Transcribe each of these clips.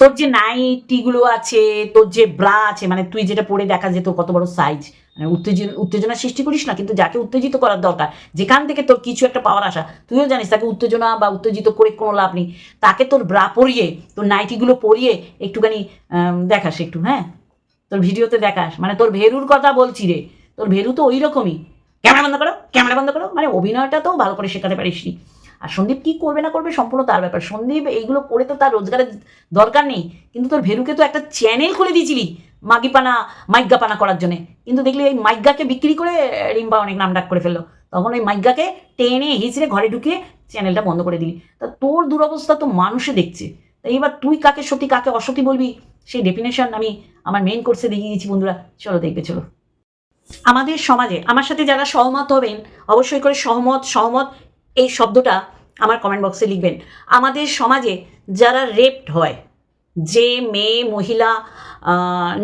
তোর যে নাইটিগুলো আছে, তোর যে ব্রা আছে মানে তুই যেটা পরে দেখা যেত কত বড় সাইজ মানে উত্তেজন, উত্তেজনা সৃষ্টি করিস না, কিন্তু যাকে উত্তেজিত করার দরকার, যেখান থেকে তোর কিছু একটা পাওয়ার আসা তুইও জানিস তাকে উত্তেজনা বা উত্তেজিত করে কোনো লাভ নেই, তাকে তোর ব্রা পরিয়ে, তোর নাইটিগুলো পরিয়ে একটুখানি দেখাস একটু হ্যাঁ? তোর ভিডিওতে দেখাস মানে তোর ভেরুর কথা বলছি রে, তোর ভেরু তো ওই রকমই, ক্যামেরা বন্ধ করো, ক্যামেরা বন্ধ করো মানে অভিনয়টা তো ভালো করে শেখাতে পারিস নি আর সন্দীপ কি করবে না করবে সম্পূর্ণ তার ব্যাপার। সন্দীপ এইগুলো করে তো তার রোজগারের দরকার নেই, কিন্তু তোর ভেরুকে তো একটা চ্যানেল খুলে দিয়েছিলি মাগিপানা মাইজ্ঞাপানা করার জন্য। কিন্তু দেখলি এই মাইজ্ঞাকে বিক্রি করে রিম্বা অনেক নাম ডাক করে ফেলল। তখন ওই মাইজ্ঞাকে টেনে হিচড়ে ঘরে ঢুকিয়ে চ্যানেলটা বন্ধ করে দিলি। তা তোর দুরবস্থা তো মানুষে দেখছে। তা এবার তুই কাকে সত্যি কাকে অসত্যি বলবি? সেই ডেফিনেশন আমি আমার মেন কোর্সে দেখিয়ে দিয়েছি বন্ধুরা। চলো দেখবে, চলো। আমাদের সমাজে, আমার সাথে যারা সহমত হবেন, অবশ্যই করে সহমত সহমত এই শব্দটা আমার কমেন্ট বক্সে লিখবেন। আমাদের সমাজে যারা রেপড হয়, যে মেয়ে, মহিলা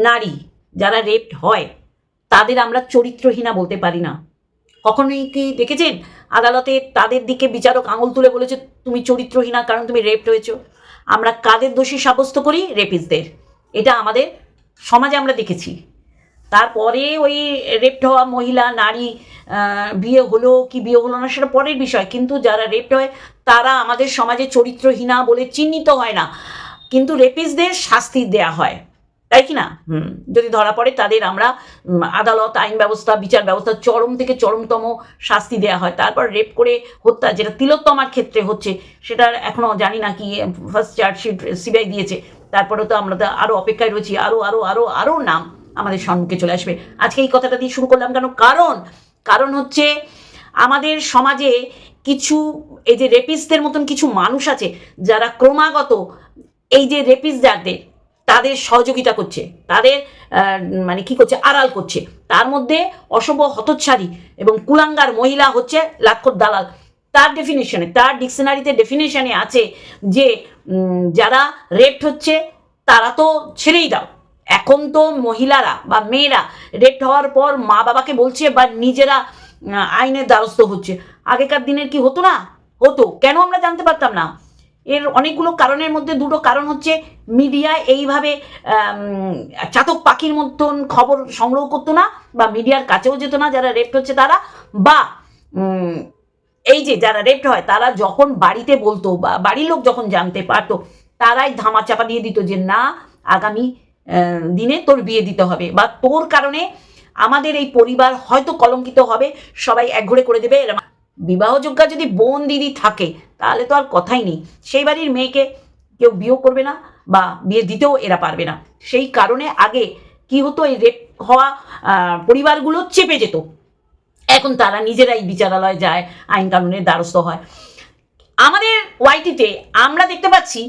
নারী যারা রেপড হয়, তাদের আমরা চরিত্রহীনা বলতে পারি না। কখনোই কি দেখেছেন? আদালতে তাদের দিকে বিচারক আঙুল তুলে বলেছে, তুমি চরিত্রহীনা কারণ তুমি রেপড হয়েছো। আমরা কাদের দোষী সাব্যস্ত করি? রেপিসদের এটা আমাদের সমাজে আমরা দেখেছি। তারপরে ওই রেপড হওয়া মহিলা নারী বিয়ে হলো কি বিয়ে হলো না সেটা পরের বিষয়। কিন্তু যারা রেপড হয় তারা আমাদের সমাজে চরিত্রহীনা বলে চিহ্নিত হয় না। কিন্তু রেপিসদের শাস্তি দেয়া হয়। তাই কি না? হুম। যদি ধরা পড়ে তাদের আমরা আদালত আইন ব্যবস্থা বিচার ব্যবস্থা চরম থেকে চরমতম শাস্তি দেয়া হয়। তারপর রেপ করে হত্যা যেটা তিলোত্তমার ক্ষেত্রে হচ্ছে সেটা এখনও জানি না কি ফার্স্ট চার্জশিট সিবিআই দিয়েছে। তারপরে তো আমরা তো আরও অপেক্ষায় রয়েছি আরও আরও আরও আরও নাম। আমাদের সম্মুখে চলে আসবে। আজকে এই কথাটা দিয়ে শুরু করলাম কেন? কারণ কারণ হচ্ছে আমাদের সমাজে কিছু, এই যে রেপিসদের মতন কিছু মানুষ আছে, যারা ক্রমাগত এই যে রেপিস যাদের তাদের সহযোগিতা করছে, তাদের মানে কি করছে, আড়াল করছে। তার মধ্যে অশুভ হতচ্ছারী এবং কুলাঙ্গার মহিলা হচ্ছে লাক্ষর দালাল। তার ডেফিনেশনে তার ডিকশনারিতে ডেফিনেশনে আছে যে যারা রেপড হচ্ছে, তারা তো ছেড়েই দাও। এখন তো মহিলারা বা মেয়েরা রেপ হওয়ার পর মা বাবাকে বলছে বা নিজেরা আইনের দ্বারস্থ হচ্ছে। আগেকার দিনের কি হতো না? হতো। কেন আমরা জানতে পারতাম না? এর অনেকগুলো কারণের মধ্যে দুটো কারণ হচ্ছে মিডিয়া এইভাবে চাতক পাখির মতন খবর সংগ্রহ করতো না বা মিডিয়ার কাছেও যেত না যারা রেপ হচ্ছে তারা বা এই যে যারা রেপড হয় তারা যখন বাড়িতে বলতো বা বাড়ির লোক যখন জানতে পারতো, তারাই ধামা চাপা দিয়ে দিত যে না, আগামী দিনে তোর বিয়ে দিতে হবে বা তোর কারণে আমাদের এই পরিবার হয়তো কলঙ্কিত হবে, সবাই একঘরে করে দেবে, এরম বিবাহযোগ্যা যদি বোন দিদি থাকে, তাহলে তো আর কথাই নেই। সেই বাড়ির মেয়েকে কেউ বিয়েও করবে না বা বিয়ে দিতেও এরা পারবে না। সেই কারণে আগে কি হতো, এই রেপ হওয়া পরিবারগুলো চেপে যেত। এখন তারা নিজেরাই বিচারালয় যায়, আইন কানুনের দ্বারস্থ হয়। আমাদের ওয়াইটিতে আমরা দেখতে পাচ্ছি,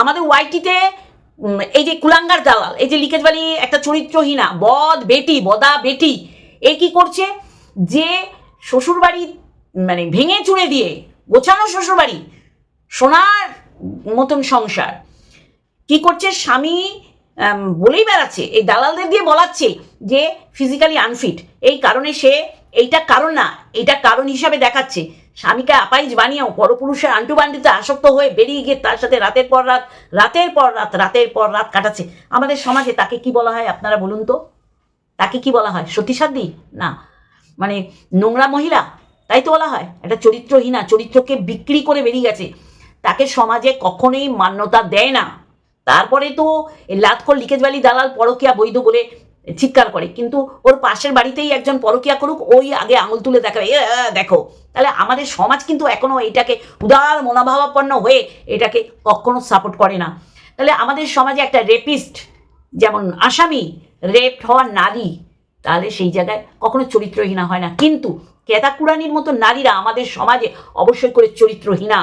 আমাদের ওয়াইটিতে এই যে কুলাঙ্গার দালাল, এই যে লিকেজ বালি একটা চরিত্রহীনা, বদ বেটি, বদা বেটি, এ কি করছে? যে শ্বশুরবাড়ি মানে ভেঙে চুড়ে দিয়ে গোছানো শ্বশুরবাড়ি, সোনার মতন সংসার, কি করছে? স্বামী বলেই বেড়াচ্ছে, এই দালালদের দিয়ে বলাচ্ছে যে ফিজিক্যালি আনফিট এই কারণে সে এইটা কারণ না এটা কারণ হিসাবে দেখাচ্ছে। স্বামীকে আপাইজ বানিয়েও পরপুরুষের আন্টু বান্ডিতে আসক্ত হয়ে বেরিয়ে গিয়ে তার সাথে রাতের পর রাত, রাতের পর রাত, রাতের পর রাত কাটাচ্ছে। আমাদের সমাজে তাকে কি বলা হয় আপনারা বলুন তো? তাকে কি বলা হয়? সতীসাধ্যী? না। মানে নোংরা মহিলা, তাই তো বলা হয়। একটা চরিত্রহীনা, চরিত্রকে বিক্রি করে বেরিয়ে গেছে। তাকে সমাজে কখনোই মান্যতা দেয় না। তারপরে তো এই লাতকর লিকেজ ভ্যালি দালাল পরকিয়া বৈধ বলে চিৎকার করে। কিন্তু ওর পাশের বাড়িতেই একজন পরকিয়া করুক, ওই আগে আঙুল তুলে দেখাবে, এ দেখো। তাহলে আমাদের সমাজ কিন্তু এখনও এটাকে উদার মনোভাবাপন্ন হয়ে এটাকে কখনো সাপোর্ট করে না। তাহলে আমাদের সমাজে একটা রেপিস্ট যেমন আসামি রেপ হওয়া নারী, তাহলে সেই জায়গায় কখনো চরিত্রহীনা হয় না। কিন্তু কেতাকুরানির মতো নারীরা আমাদের সমাজে অবশ্যই করে চরিত্রহীনা।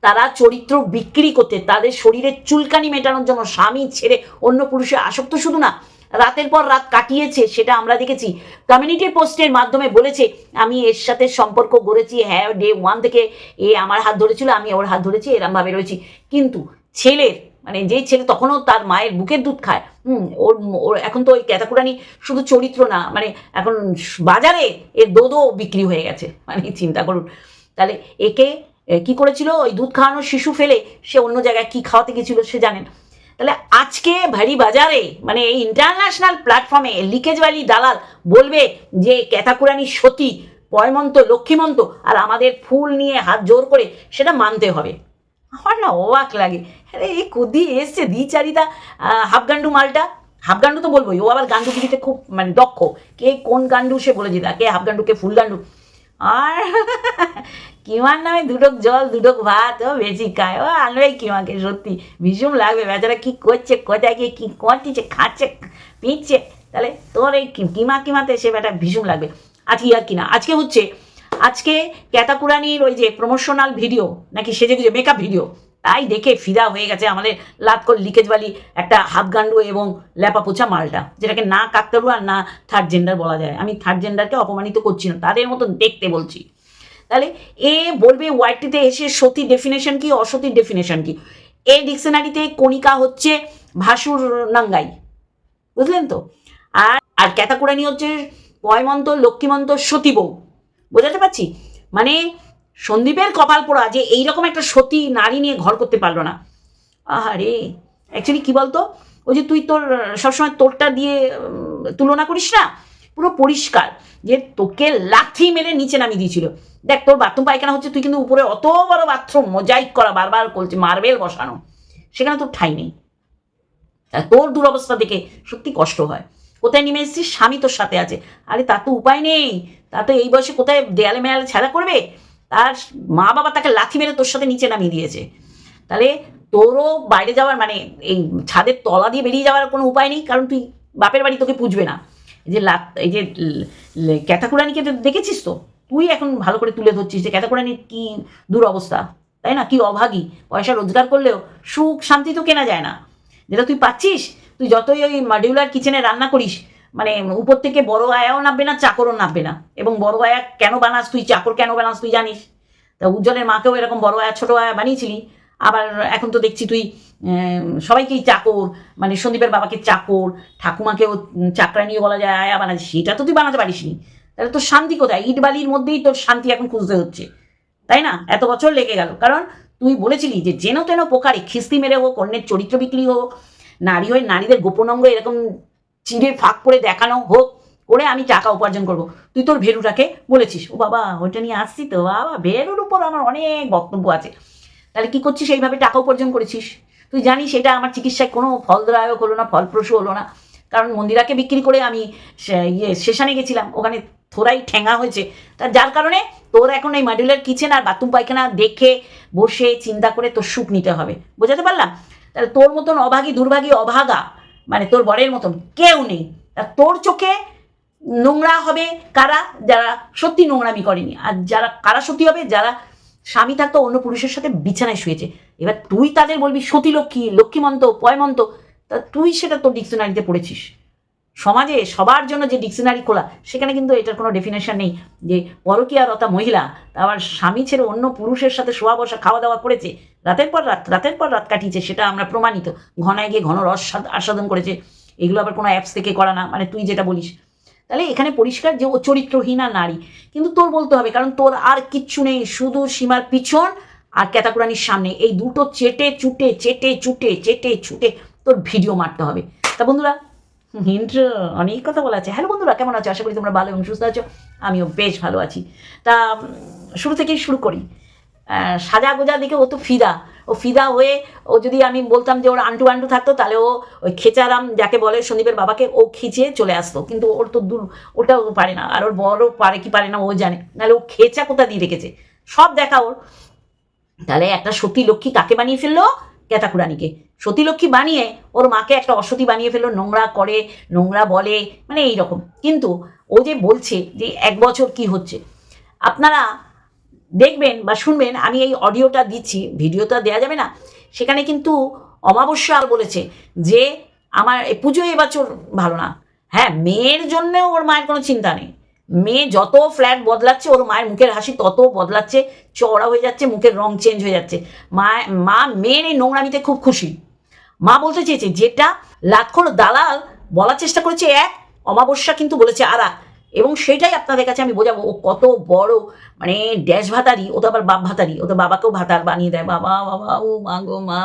তারা চরিত্র বিক্রি করতে, তাদের শরীরের চুলকানি মেটানোর জন্য স্বামী ছেড়ে অন্য পুরুষে আসক্ত শুধু না রাতের পর রাত কাটিয়েছে, সেটা আমরা দেখেছি। কমিউনিটি পোস্টের মাধ্যমে বলেছে, আমি এর সাথে সম্পর্ক গড়েছি হ্যাঁ ডে ওয়ান থেকে এ আমার হাত ধরেছিল, আমি ওর হাত ধরেছি, এরমভাবে রয়েছি। কিন্তু ছেলের মানে যেই ছেলে তখনও তার মায়ের বুকের দুধ খায়, হুম, ওর ওর এখন তো ওই ক্যাতাকুরানি শুধু চরিত্র না মানে এখন বাজারে এর দোদও বিক্রি হয়ে গেছে মানে চিন্তা করুন। তাহলে একে কি করেছিল? ওই দুধ খাওয়ানোর শিশু ফেলে, সে অন্য জায়গায় কি খাওয়াতে গেছিল সে জানেন। তাহলে আজকে ভারী বাজারে মানে এই ইন্টারন্যাশনাল প্ল্যাটফর্মে লিকেজওয়ালি দালাল বলবে যে ক্যাথাকুরানি সতী, পয়মন্ত, লক্ষ্মীমন্ত আর আমাদের ফুল নিয়ে হাত জোর করে সেটা মানতে হবে। আমার না অবাক লাগে। আরে, এই কুদি এসছে দ্বিচারিতা হাফগান্ডু মালটা। হাফগান্ডু তো বলবোই, ও আবার গান্ডুগিরিতে খুব মানে দক্ষ। কে কোন গান্ডু সে বলে দিতা কে হাফগান্ডু কে ফুল গান্ডু আর কিমার নামে দুটোক জল, দুটোক ভাত, ও বেশি খায়। ও আনবে কিমাকে, সত্যি। ভীষণ লাগবে। বেচারা কি করছে, কোথায় গিয়ে কি করতেছে খাচ্ছে, পিচ্ছে? তাহলে তোর এই কিমা কিমাতে সে বেটা ভীষণ লাগবে। আজকে আর কিনা আজকে হচ্ছে, আজকে ক্যাতাকুরানির ওই যে প্রমোশনাল ভিডিও নাকি সেজে গুজে মেকআপ ভিডিও তাই দেখে ফিদা হয়ে গেছে আমাদের লাতকর লিকেজবালি একটা হাফগান্ডু এবং ল্যাপা পোছা মালটা, যেটাকে না কাকতারু আর না থার্ড জেন্ডার বলা যায়। আমি থার্ড জেন্ডারকে অপমানিত করছি না, তাদের মতো দেখতে বলছি। তাহলে এ বলবে ওয়াইটিতে এসে সতী ডেফিনেশন কি অসতীর ডেফিনেশন কি? এ ডিকশনারিতে কণিকা হচ্ছে ভাসুর নাঙ্গাই, বুঝলেন তো? আর আর ক্যাতাকুরানি হচ্ছে পয়মন্ত, লক্ষ্মীমন্ত, সতী বউ, বোঝাতে পারছি? মানে সন্দীপের কপাল পোড়া যে এইরকম একটা সতী নারী নিয়ে ঘর করতে পারল না। আহারে অ্যাকচুয়ালি কি বলতো? ওই যে তুই তোর, সবসময় তোরটা দিয়ে তুলনা করিস না, পুরো পরিষ্কার। যে তোকে লাথি মেরে নিচে নামিয়ে দিয়েছিল। দেখ, তোর বাথরুম পায়খানা হচ্ছে, তুই কিন্তু উপরে অত বড় বাথরুম মোজাইক করা বারবার করছে মার্বেল বসানো। সেখানে তোর ঠাই নেই। তা তোর দুরবস্থা দেখে সত্যি কষ্ট হয়। কোথায় নেমে এসেছিস? স্বামী তোর সাথে আছে। আরে তার তো উপায় নেই। তা তো এই বয়সে কোথায় দেয়ালে মেয়ালে ছেঁড়া করবে? তার মা বাবা তাকে লাথি মেরে তোর সাথে নিচে নামিয়ে দিয়েছে। তাহলে তোরও বাইরে যাওয়ার মানে এই ছাদের তলা দিয়ে বেরিয়ে যাওয়ার কোনো উপায় নেই, কারণ তুই বাপের বাড়ি তোকে পুজবে না। যে লাত এই যে ক্যাথাকুরানিকে দেখেছিস তো? তুই এখন ভালো করে তুলে ধরছিস যে ক্যাথাকুরানির কি দুরবস্থা, তাই না? কি অভাগী, পয়সা রোজগার করলেও সুখ শান্তি তো কেনা যায় না। যেটা তুই পাচ্ছিস, তুই যতই ওই মডিউলার কিচেনে রান্না করিস মানে উপর থেকে বড় আয়াও নামবে না, চাকরও নামবে না। এবং বড় আয়া কেন বানাস তুই? চাকর কেন বানাস তুই জানিস? তা উজ্জ্বলের মাকেও এরকম বড় আয়া, ছোট আয়া বানিয়েছিলি। আবার এখন তো দেখছি তুই সবাইকেই চাকর মানে সন্দীপের বাবাকে চাকর, ঠাকুমাকেও চাকরানিও বলা যায়, আয়া বানাচ্ছিস সেটা তো তুই বানাতে পারিস নি তাহলে তোর শান্তি কোথায়? ইট বালির মধ্যেই তোর শান্তি এখন খুঁজতে হচ্ছে। তাই না? এত বছর লেগে গেল। কারণ তুই বলেছিলি যে যেন তেন প্রকারে খিস্তি মেরে হোক, অন্যের চরিত্র বিক্রি হোক, নারী হয়ে নারীদের গোপন অঙ্গ এরকম চিড়ে ফাঁক করে দেখানো হোক, করে আমি টাকা উপার্জন করব। তুই তোর ভেরুটাকে বলেছিস, ও বাবা, ওইটা নিয়ে আসছি তো, বাবা, ভেরুর উপর আমার অনেক বক্তব্য আছে। তাহলে কি করছিস এইভাবে টাকা উপার্জন করেছিস? তুই জানিস এটা আমার চিকিৎসায় কোনো ফলদায়ক হলো না, ফলপ্রসূ হলো না। কারণ মন্দিরাকে বিক্রি করে আমি ইয়ে স্টেশনে গেছিলাম, ওখানে থোড়াই ঠেঙা হয়েছে। তা যার কারণে তোর এখন এই মডিউলার কিচেন আর বাথরুম পায়খানা দেখে, বসে, চিন্তা করে তোর সুখ নিতে হবে। বোঝাতে পারলাম? তাহলে তোর মতন অভাগী, দুর্ভাগী, অভাগা মানে তোর বরের মতন, কেউ নেই। তোর চোখে নোংরা হবে কারা? যারা সত্যি নোংরামি করেনি। আর যারা, কারা সত্যি হবে? যারা স্বামী থাকতো অন্য পুরুষের সাথে বিছানায় শুয়েছে। এবার তুই তাদের বলবি, সতী লক্ষ্মী, লক্ষ্মীমন্ত, পয়মন্ত, তা তুই সেটা তোর ডিকশনারিতে পড়েছিস। সমাজে সবার জন্য যে ডিকশনারি খোলা, সেখানে কিন্তু এটার কোনো ডেফিনেশন নেই যে পরকীয়ারতা মহিলা আবার স্বামী ছেড়ে অন্য পুরুষের সাথে শোয়া বসা, খাওয়া দাওয়া করেছে, রাতের পর রাত, রাতের পর রাত কাটিয়েছে, সেটা আমরা প্রমাণিত। ঘনায় গিয়ে ঘন রস আস্বাদন করেছে, এগুলো আবার কোনো অ্যাপস থেকে করা না মানে তুই যেটা বলিস। তাহলে এখানে পরিষ্কার যে ও চরিত্রহীনা নারী, কিন্তু তোর বলতে হবে, কারণ তোর আর কিচ্ছু নেই, শুধু সীমার পিছন আর ক্যাতাকুরানির সামনে। এই দুটো চেটে চুটে চেটে চুটে, চেটে ছুটে তোর ভিডিও মারতে হবে। তা বন্ধুরা হিন্ট অনেক কথা বলা আছে। হ্যালো বন্ধুরা, কেমন আছো? আশা করি তোমরা ভালো এবং সুস্থ আছো। আমিও বেশ ভালো আছি। তা শুরু থেকেই শুরু করি। সাজা গোজা দেখে ও তো ফিদা। ও ফিদা হয়ে ও যদি আমি বলতাম যে ওর আন্টু আন্টু থাকতো, তাহলে ও ওই খেচারাম যাকে বলে সন্দীপের বাবাকে ও খিচিয়ে চলে আসতো। কিন্তু ওর তো দূর, ওটাও পারে না। আর ওর বড় পারে কি পারে না, ও জানে। নাহলে ও খেচা কোথা দিয়ে রেখেছে? সব দেখা ওর। তাহলে একটা সতী লক্ষ্মী কাকে বানিয়ে ফেলল ক্যাতাকুরানিকে সতী লক্ষ্মী বানিয়ে ওর মাকে একটা অসতী বানিয়ে ফেলল, নোংরা করে, নোংরা বলে মানে এই রকম কিন্তু ও যে বলছে যে এক বছর কি হচ্ছে, আপনারা দেখবেন বা শুনবেন, আমি এই অডিওটা দিচ্ছি, ভিডিওটা দেওয়া যাবে না, সেখানে কিন্তু অমাবস্যা বলেছে যে আমার পুজো এবছর ভালো না। হ্যাঁ মেয়ের জন্যেও ওর মায়ের কোনো চিন্তা নেই। মেয়ে যত ফ্ল্যাট বদলাচ্ছে, ওর মায়ের মুখের হাসি তত বদলাচ্ছে, চওড়া হয়ে যাচ্ছে, মুখের রং চেঞ্জ হয়ে যাচ্ছে। মা মা মেয়ের এই নোংরামিতে খুব খুশি। মা বলতে চেয়েছে যেটা লাক্ষর দালাল বলার চেষ্টা করেছে এক, অমাবস্যা কিন্তু বলেছে আর এবং সেটাই আপনাদের কাছে আমি বোঝাবো, ও কত বড় মানে ড্যাশ ভাতারি, ও তো আবার বাপ ভাতারি, ও তো বাবাকেও ভাতার বানিয়ে দেয়। বাবা বাবা, ও মা গো মা,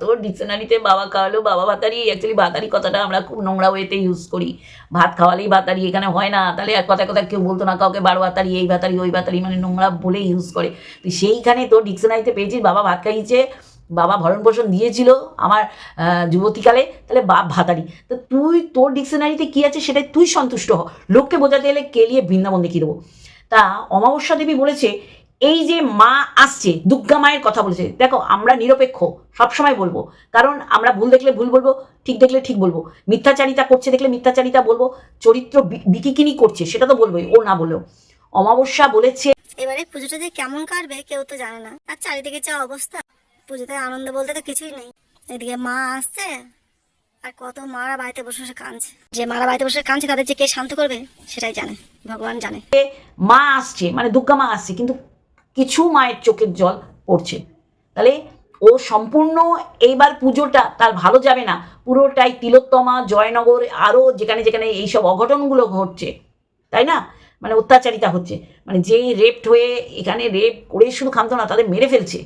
তোর ডিকশনারিতে বাবা খাওয়ালো, বাবা ভাতারি অ্যাকচুয়ালি ভাতারি কথাটা আমরা খুব নোংরা ওয়েতে ইউজ করি। ভাত খাওয়ালেই ভাতারি, এখানে হয় না। তাহলে এক কথা কথা কেউ বলতো না, কাউকে বারো ভাতারি, এই ভাতারি, ওই ভাতারি মানে নোংরা বলে ইউজ করে। তো সেইখানে তোর ডিকশনারিতে পেয়েছিস, বাবা ভাত খাইয়েছে বাবা ভরণ পোষণ দিয়েছিল আমার যুবতীকালে, তাহলে বাপ ভাতারি। তো তুই তোর ডিকশনারিতে কী আছে সেটাই তুই সন্তুষ্ট হ। লোককে বোঝাতে গেলে কেলিয়ে বৃন্দাবন দেখিয়ে দেবো। তা অমাবস্যা দেবী বলেছে, এই যে মা আসছে, দুর্গা মায়ের কথা বলেছে, দেখো আমরা নিরপেক্ষ, সবসময় বলব। কারণ আমরা ভুল দেখলে ভুল বলব, ঠিক দেখলে ঠিক বলব। মিথ্যাচারিতা করছে দেখলে মিথ্যাচারিতা বলব, চরিত্র বিকিকিনি করছে, সেটা তো বলবোই, ও না বললেও অমাবস্যা বলেছে এবারে পুজোটা যে কেমন কাটবে কেউ তো জানে না। আর চারিদিকে যা অবস্থা। পুজোতে আনন্দ বলতে তো কিছুই নেই। এদিকে মা আসছে, আর কত মারা বাড়িতে বসে বসে কাঁদছে। যে মারা বাড়িতে বসে কাঁদছে, তাদের যে কে শান্ত করবে, সেটাই জানে, ভগবান জানে। মা আসছে মানে দুর্গা মা আসছে, কিন্তু কিছু মায়ের চোখের জল পড়ছে। তাহলে ও সম্পূর্ণ এইবার পুজোটা তার ভালো যাবে না, পুরোটাই তিলোত্তমা, জয়নগর আরও যেখানে যেখানে এইসব অঘটনগুলো ঘটছে, তাই না? মানে অত্যাচারিতা হচ্ছে। মানে যেই রেপড হয়ে এখানে রেপ করে শুধু খামতো না, তাদের মেরে ফেলছে।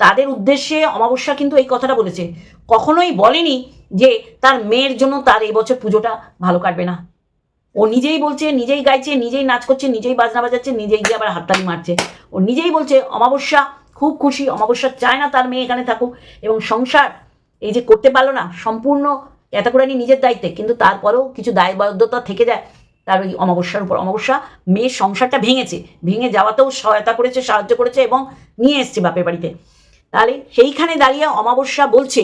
তাদের উদ্দেশ্যে অমাবস্যা কিন্তু এই কথাটা বলেছে। কখনোই বলেনি যে তার মেয়ের জন্য তার এবছর পুজোটা ভালো কাটবে না। ও নিজেই বলছে, নিজেই গাইছে, নিজেই নাচ করছে, নিজেই বাজনা বাজাচ্ছে, নিজেই গিয়ে আবার হাততালি মারছে। ও নিজেই বলছে, অমাবস্যা, খুব খুশি, অমাবস্যা চায় না তার মেয়ে এখানে থাকুক এবং সংসার এই যে করতে পারল না, সম্পূর্ণ এতকুরানি নিজের দায়িত্বে, কিন্তু তারপরেও কিছু দায়বদ্ধতা থেকে যায় তার ওই অমাবস্যার উপর। অমাবস্যা মেয়ের সংসারটা ভেঙেছে, ভেঙে যাওয়াতেও সহায়তা করেছে, সাহায্য করেছে এবং নিয়ে এসছে বাপের বাড়িতে। তাহলে সেইখানে দাঁড়িয়ে অমাবস্যা বলছে।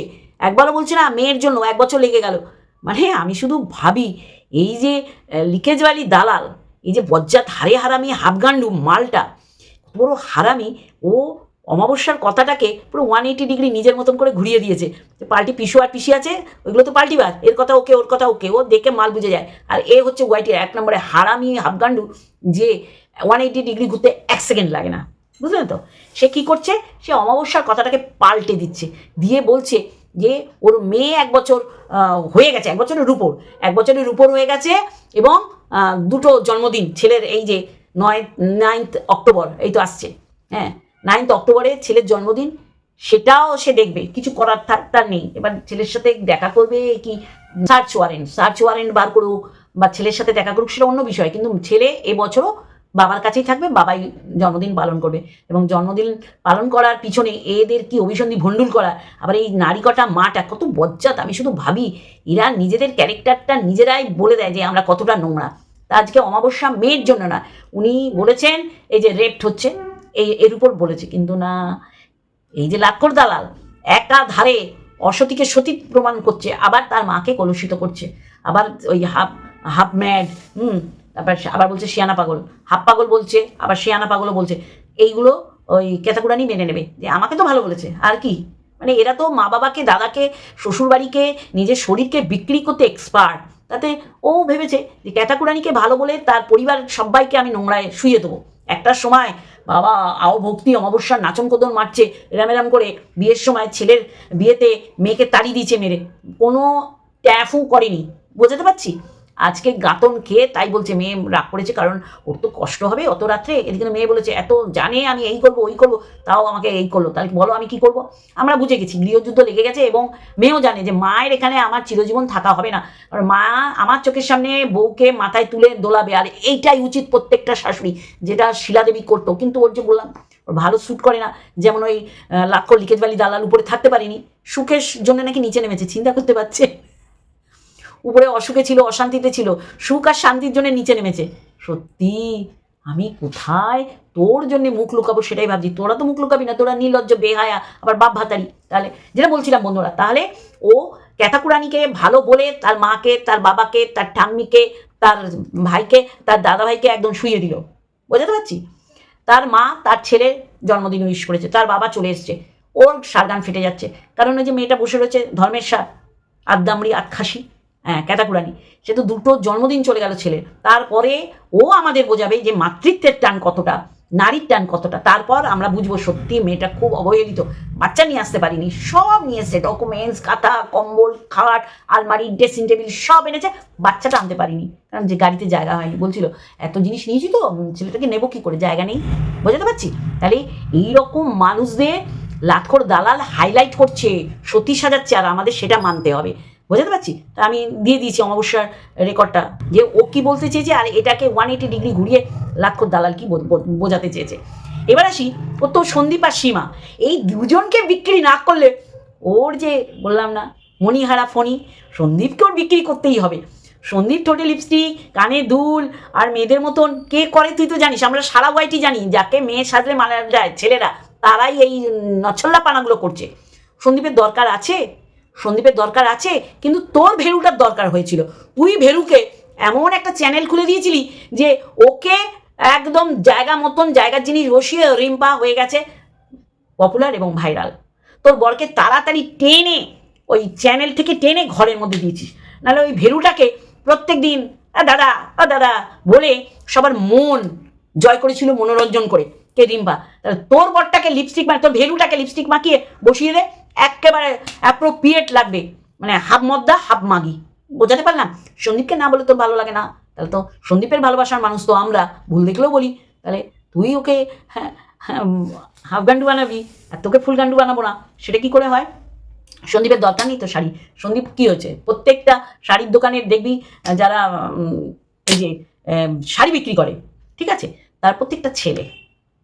একবারও বলছে না, মেয়ের জন্য এক বছর লেগে গেল। মানে আমি শুধু ভাবি, এই যে লিকেজওয়ালি দালাল, এই যে বজ্জাত হারে হারামি হাফগান্ডু মালটা, পুরো হারামি, ও অমাবস্যার কথাটাকে পুরো ওয়ান এইটি ডিগ্রি নিজের মতন করে ঘুরিয়ে দিয়েছে। পাল্টি পিসু আর পিসি আছে, ওইগুলো তো পাল্টিবার, এর কথা ওকে, ওর কথা ওকে, ও দেখে মাল বুঝে যায়। আর এ হচ্ছে ওয়াইটির এক নম্বরে হারামি হাফগান্ডু যে ওয়ান এইটি ডিগ্রি ঘুরতে এক সেকেন্ড লাগে না। বুঝলেন তো? সে কি করছে? সে অমাবস্যার কথাটাকে পাল্টে দিচ্ছে। দিয়ে বলছে যে, ওর মেয়ে এক বছর হয়ে গেছে, এক বছরের উপর। এক বছরের উপর হয়ে গেছে এবং দুটো জন্মদিন, ছেলের এই যে নয় নাইন্থ অক্টোবর এই তো আসছে। হ্যাঁ নাইন্থ অক্টোবরে ছেলের জন্মদিন, সেটাও সে দেখবে। কিছু করার থাক, তার নেই। এবার ছেলের সাথে দেখা করবে কি? সার্চ ওয়ারেন্ট সার্চ ওয়ারেন্ট বার করুক, বা ছেলের সাথে দেখা করুক, সেটা অন্য বিষয়। কিন্তু ছেলে এবছরও বাবার কাছেই থাকবে, বাবাই জন্মদিন পালন করবে। এবং জন্মদিন পালন করার পিছনে এদের কি অভিসন্ধি ভণ্ডুল করা? আবার এই নারী কটা মাটা, কত বজ্জাত, আমি শুধু ভাবি, এরা নিজেদের ক্যারেক্টারটা নিজেরাই বলে দেয় যে আমরা কতটা নোংরা। তা আজকে অমাবস্যা মেয়ের জন্য না, উনি বলেছেন, এই যে রেপ্ট হচ্ছে, এই এর উপর বলেছে। কিন্তু না, এই যে লাক্ষর দালাল একটা ধারে অসতীকে সতী প্রমাণ করছে, আবার তার মাকে কলুষিত করছে। আবার ওই হাফ হাফ ম্যাড হুম তারপর আবার বলছে, শিয়ানা পাগল। হাফ পাগল বলছে, আবার শিয়ানা পাগলও বলছে। এইগুলো ওই কেতাকুরানি মেনে নেবে। যে আমাকে তো ভালো বলেছে, আর কি? মানে এরা তো মা বাবাকে, দাদাকে, শ্বশুরবাড়িকে, নিজের শরীরকে বিক্রি করতে এক্সপার্ট তাতে ও ভেবেছে যে ক্যাতাকুরানিকে ভালো বলে তার পরিবার সবাইকে আমি নোংরায় শুয়ে দেবো। একটা সময় বাবা আও ভক্তি অমাবস্যার নাচন কোদন মারছে এরাম এরাম করে। বিয়ের সময় ছেলের বিয়েতে মেয়েকে তাড়ি দিয়েছে মেরে। কোনো ট্যাফু করেনি। বোঝাতে পারছি? আজকে গাতন খেয়ে তাই বলছে, মেয়ে রাগ করেছে কারণ ওর তো কষ্ট হবে অত রাত্রে। এদিকে মেয়ে বলেছে, এত জানে আমি এই করব, ওই করব, তাও আমাকে এই করল। তাহলে বলো আমি কি করব? আমরা বুঝে গেছি, গৃহযুদ্ধ লেগে গেছে এবং মেয়েও জানে যে মায়ের এখানে আমার চিরজীবন থাকা হবে না। কারণ মা আমার চোখের সামনে বউকে মাথায় তুলে দোলাবে আর এইটাই উচিত প্রত্যেকটা শাশুড়ি, যেটা শিলাদেবী করতো। কিন্তু ওর যে বললাম, ওর ভালো শ্যুট করে না। যেমন ওই লাক্ষ লিকেজ বালি দালাল উপরে থাকতে পারিনি, সুখের জন্য নাকি নিচে নেমেছে, চিন্তা করতে পারছে? উপরে অসুখে ছিল, অশান্তিতে ছিল, সুখ আর শান্তির জন্য নিচে নেমেছে। সত্যি, আমি কোথায় তোর জন্য মুখ লুকাবো সেটাই ভাবছি। তোরা তো মুখ লুকাবি না, তোরা নির্লজ্জ, বেহায়া, আবার বাপ ভাতারি। তাহলে, যেটা বলছিলাম বন্ধুরা, তাহলে ও ক্যাথাকুরানিকে ভালো বলে তার মাকে, তার বাবাকে, তার ঠাম্মিকে, তার ভাইকে, তার দাদা ভাইকে একদম শুয়ে দিল। বোঝাতে পারছি? তার মা, তার ছেলের জন্মদিন উইশ করেছে, তার বাবা চলে এসছে। ওর সারগান ফেটে যাচ্ছে। কারণ ওই যে মেয়েটা বসে রয়েছে ধর্মের সার আদামড়ি আতখাসি হ্যাঁ ক্যাটাকুরানি সে তো দুটো জন্মদিন চলে গেল ছেলের। তারপরে ও আমাদের বোঝাবে যে মাতৃত্বের টান কতটা, নারীর টান কতটা। তারপর আমরা বুঝব সত্যি মেয়েটা খুব অবহেলিত। বাচ্চা নিয়ে আসতে পারিনি। সব নিয়ে ডকুমেন্টস খাতা, কম্বল, খাট, আলমারি ড্রেসিং টেবিল সব এনেছে। বাচ্চাটা আনতে পারিনি। কারণ যে গাড়িতে জায়গা হয়নি। বলছিল, এত জিনিস নিয়েছি তো ছেলেটাকে নেব কী করে? জায়গা নেই। বোঝাতে পারছি? তাহলে এইরকম মানুষদের লাটখোর দালাল হাইলাইট করছে সতী সাজাচ্ছে, আর আমাদের সেটা মানতে হবে। বোঝাতে পারছি? তা আমি দিয়ে দিয়েছি অমাবস্যার রেকর্ডটা। যে ও কি বলতে চেয়েছে আর এটাকে ওয়ান এইটি ডিগ্রি ঘুরিয়ে লাক্ষর দালাল কি বোঝাতে চেয়েছে। এবার আসি, ও তো সন্দীপ আর সীমা। এই দুজনকে বিক্রি না করলে ওর যে বললাম না, মণিহারা ফণি, সন্দীপকে ওর বিক্রি করতেই হবে। সন্দীপ ঠোঁটে লিপস্টিক কানে দুল আর মেয়েদের মতন। কে করে তুই তো জানিস, আমরা সারা ওয়াইটি জানি, যাকে মেয়ে সাজলে মানা যায় ছেলেরা, তারাই এই নছল্লা পানাগুলো করছে। সন্দীপের দরকার আছে? সন্দীপের দরকার আছে, কিন্তু তোর ভেরুটার দরকার হয়েছিল। তুই ভেরুকে এমন একটা চ্যানেল খুলে দিয়েছিলি যে ওকে একদম জায়গা মতন জায়গার জিনিস বসিয়ে রিম্পা হয়ে গেছে পপুলার এবং ভাইরাল তোর বরকে তাড়াতাড়ি টেনে ওই চ্যানেল থেকে টেনে ঘরের মধ্যে দিয়েছিস। নাহলে ওই ভেরুটাকে প্রত্যেক দিন দাদা, আ দাদা বলে সবার মন জয় করেছিল মনোরঞ্জন করে। কে রিম্পা? তোর বরটাকে লিপস্টিক মানে তোর ভেরুটাকে লিপস্টিক মাখিয়ে বসিয়ে দে। একেবারে অ্যাপ্রোপ্রিয়েট লাগবে। মানে হাফ মদ্দা হাফ মাগি। বোঝাতে পারলাম? সন্দীপকে না বলে তোর ভালো লাগে না। তাহলে তো সন্দীপের ভালোবাসার মানুষ তো আমরা। ভুল দেখলেও বলি। তাহলে তুই ওকে হ্যাঁ, হ্যাঁ, হাফ গান্ডু বানাবি আর তোকে ফুল গান্ডু বানাবো না। সেটা কি করে হয়? সন্দীপের দরকার নেই তো শাড়ি। সন্দীপ কী হচ্ছে প্রত্যেকটা শাড়ির দোকানের দেখবি যারা এই যে শাড়ি বিক্রি করে ঠিক আছে? তার প্রত্যেকটা ছেলে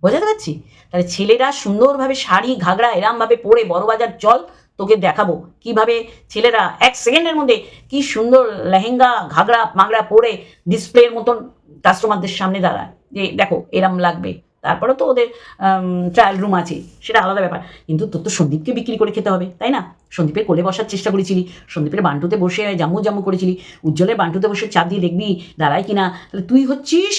বোঝাতে পারছি তাহলে ছেলেরা সুন্দরভাবে শাড়ি ঘাগড়া এরমভাবে পরে বড় বাজার চল, তোকে দেখাবো। কীভাবে ছেলেরা এক সেকেন্ডের মধ্যে কি সুন্দর লেহেঙ্গা ঘাগড়া মাগড়া পরে ডিসপ্লের মতন কাস্টমারদের সামনে দাঁড়ায়। যে দেখো, এরম লাগবে। তারপরে তো ওদের ট্রায়াল রুম আছে, সেটা আলাদা ব্যাপার। কিন্তু তোর তো সন্দীপকে বিক্রি করে খেতে হবে, তাই না? সন্দীপের কোলে বসার চেষ্টা করেছিলি, সন্দীপের বান্টুতে বসে জাম্মু জাম্মু করেছিলি, উজ্জ্বলের বান্টুতে বসে চাপ দিয়ে দেখবি দাঁড়ায় কিনা। তাহলে তুই হচ্ছিস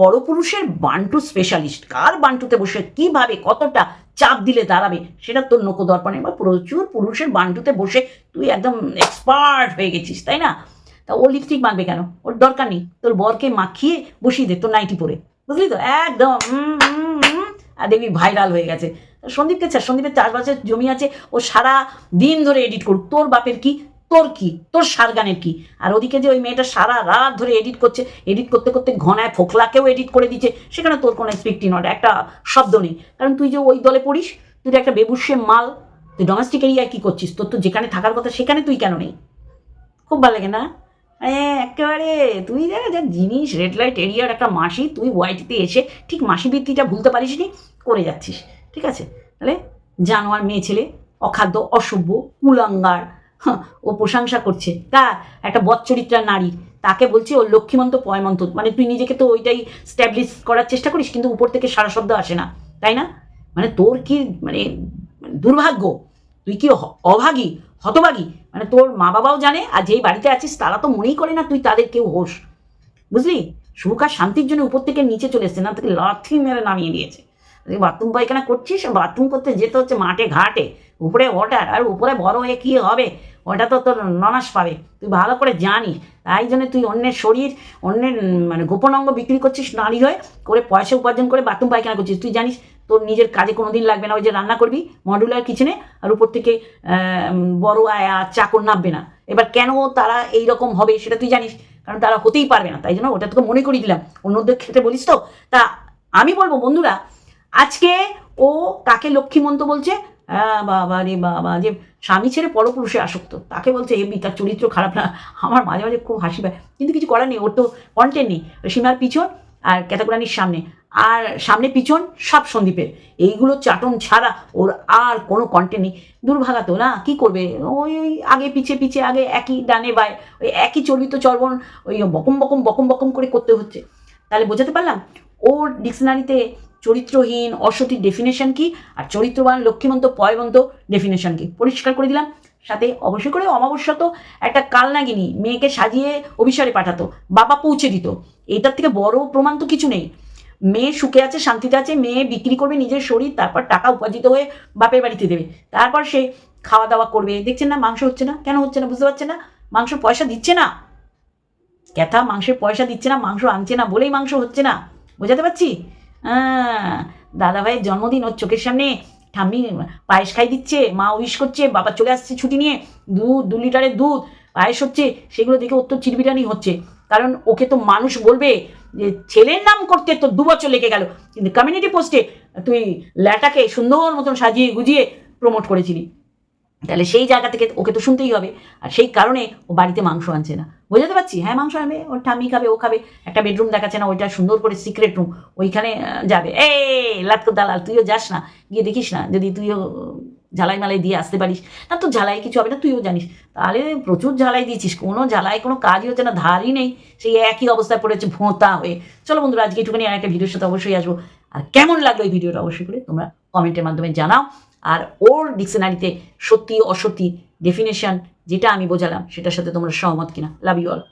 পরপুরুষের বান্টু স্পেশালিস্ট কার বান্টুতে বসে কীভাবে কতটা চাপ দিলে দাঁড়াবে, সেটা তোর নকো দর্পণে বা প্রচুর পুরুষের বান্টুতে বসে তুই একদম এক্সপার্ট হয়ে গেছিস, তাই না? তা ও লিপস্টিক মাখবে কেন? ওর দরকার নেই। তোর বরকে মাখিয়ে বসিয়ে দে তোর নাইটি পরে। বুঝলি তো? একদম আর দেখবি ভাইরাল হয়ে গেছে। সন্দীপকে ছাড়, সন্দীপের চাষবাসের জমি আছে, ও সারা দিন ধরে এডিট করুক। তোর বাপের কি তোর কি? তোর সারগানের কি? আর ওদিকে যে ওই মেয়েটা সারা রাত ধরে এডিট করছে এডিট করতে করতে ঘনায় ফোকলাকেও এডিট করে দিচ্ছে, সেখানে তোর কোনো স্পিকটি নট একটা শব্দ নেই। কারণ তুই যে ওই দলে পড়িস, তুই একটা বেবুসে মাল, তুই ডোমেস্টিক এরিয়ায় কী করছিস? তোর তো যেখানে থাকার কথা সেখানে তুই কেন নেই? খুব ভালো লাগে না? একেবারে, তুই দেখ যা জিনিস রেড লাইট এরিয়ার একটা মাসি, তুই ওয়াইটিতে এসে ঠিক মাসি বৃত্তিটা ভুলতে পারিস নি, করে যাচ্ছিস। ঠিক আছে? তাহলে জানোয়ার মেয়ে ছেলে, অখাদ্য, অসভ্য, কুলাঙ্গার ও প্রশংসা করছে। কার একটা বচ্চরিত্রা নারী, তাকে বলছে ও লক্ষ্মীমন্ত পয়মন্ত। মানে তুই নিজেকে তো ওইটাই স্ট্যাবলিশ করার চেষ্টা করিস, কিন্তু উপর থেকে সারা শব্দ আসে না। তাই না? মানে তোর কি মানে দুর্ভাগ্য? তুই কি অভাগী? হতভাগী? মানে তোর মা বাবাও জানে, আর যেই বাড়িতে আছিস, তারা তো মনেই করে না তুই তাদের কেউ হোস। বুঝলি? সুখ আর শান্তির জন্য উপর থেকে নিচে চলে এসছে, না তাকে লাথি মেরে নামিয়ে দিয়েছে। তুই বাথরুম পায়খানা করছিস? বাথরুম করতে যেতে হচ্ছে মাঠে, ঘাটে। উপরে ওটার আর উপরে বড় হয়ে কী হবে? ওটা তো তোর ননাস পাবে। তুই ভালো করে জানিস। তাই জন্য তুই অন্যের শরীর, অন্যের মানে গোপন অঙ্গ বিক্রি করছিস নারী হয়ে, করে পয়সা উপার্জন করে বাথরুম পায়খানা করছিস? তুই জানিস, তোর নিজের কাজে কোনো দিন লাগবে না। ওই যে রান্না করবি মডুলার কিচেনে আর উপর থেকে বড় আয় চাকর নামবে না। এবার কেন তারা এই রকম হবে সেটা তুই জানিস, কারণ তারা হতেই পারবে না। তাই জন্য ওটা তোকে মনে করিয়ে দিলাম। অন্যদের ক্ষেত্রে বলিস তো? তা আমি বলব বন্ধুরা আজকে ও কাকে লক্ষ্মীমন্ত বলছে? হ্যাঁ বাবা রে বাবা, যে স্বামী ছেড়ে পরপুরুষে আসক্ত। তাকে বলছে এমনি তার চরিত্র খারাপ না। আমার মাঝে মাঝে খুব হাসি পায়। কিন্তু কিছু করার নেই, ওর তো কন্টেন্ট নেই। সীমার পিছন আর ক্যাতাকুরানির সামনে। আর সামনে পিছন সব সন্দীপের। এইগুলো চাটন ছাড়া ওর আর কোনো কন্টেন্ট নেই। দুর্ভাগা তো না? কি করবে? ওই ওই, আগে পিছে পিছে, আগে একই ডানে বায়, ওই একই চর্বিত চর্বণ ওই বকম বকম বকম বকম করে করতে হচ্ছে। তাহলে বোঝাতে পারলাম? ওর ডিকশনারিতে চরিত্রহীন, অসতীর ডেফিনেশন কি? আর চরিত্রবান, লক্ষ্মীমন্ত পয়বন্ত ডেফিনেশন কি? পরিষ্কার করে দিলাম। সাথে অবশ্যই করে অমাবস্যা তো একটা কালনাগিনী মেয়েকে সাজিয়ে অভিসারে পাঠাতো, বাবা পৌঁছে দিত। এটার থেকে বড় প্রমাণ তো কিছু নেই। মেয়ে সুখে আছে, শান্তিতে আছে, মেয়ে বিক্রি করবে নিজের শরীর, তারপর টাকা উপার্জিত হয়ে বাপের বাড়িতে দেবে। তারপর সে খাওয়া দাওয়া করবে। দেখছেন না, মাংস হচ্ছে না? কেন হচ্ছে না? বুঝতে পারছে না? মাংস পয়সা দিচ্ছে না? ক্যাথা মাংসের পয়সা দিচ্ছে না, মাংস আনছে না বলেই মাংস হচ্ছে না? বোঝাতে পারছি? হ্যাঁ দাদা ভাইয়ের জন্মদিন ওর চোখের সামনে। ঠাম্মি পায়েস খাই দিচ্ছে, মা উইশ করছে, বাবা চলে আসছে ছুটি নিয়ে, দুধ, দু লিটারের দুধ, পায়েস হচ্ছে, সেগুলো দেখে ওর তো চিরবিরানি হচ্ছে। কারণ ওকে তো মানুষ বলবে যে, ছেলের নাম করতে তো দু বছর লেগে গেল। কিন্তু কমিউনিটি পোস্টে তুই ল্যাটাকে সুন্দর মতন সাজিয়ে গুজিয়ে প্রমোট করেছিলি। তাহলে সেই জায়গা থেকে ওকে তো শুনতেই হবে। আর সেই কারণে ও বাড়িতে মাংস আনছে না। বোঝাতে পারছি? হ্যাঁ মাংস আনবে, ওর ঠাম্মি খাবে, ও খাবে। একটা বেডরুম দেখাচ্ছে না, ওইটা সুন্দর করে সিক্রেট রুম ওইখানে যাবে। এ লাটকো দালাল, তুইও যাস না। গিয়ে দেখিস না, যদি তুইও ঝালাই মালাই দিয়ে আসতে পারিস। না তো ঝালাই কিছু হবে না, তুইও জানিস। তাহলে প্রচুর ঝালাই দিয়েছিস। কোনো ঝালাই, কোনো কাজই হচ্ছে না, ধারই নেই। সেই একই অবস্থায় পড়েছে ভোঁতা হয়ে। চলো বন্ধুরা, আজকে একটুখানি আর একটা ভিডিওর সাথে অবশ্যই আসব। আর কেমন লাগল এই ভিডিওটা অবশ্যই করে তোমরা কমেন্টের মাধ্যমে জানাও। আর ওর ডিকশনারিতে সত্যি অসত্যি ডেফিনেশন যেটা আমি বোঝালাম, সেটার সাথে তোমরা সহমত কিনা? Love you all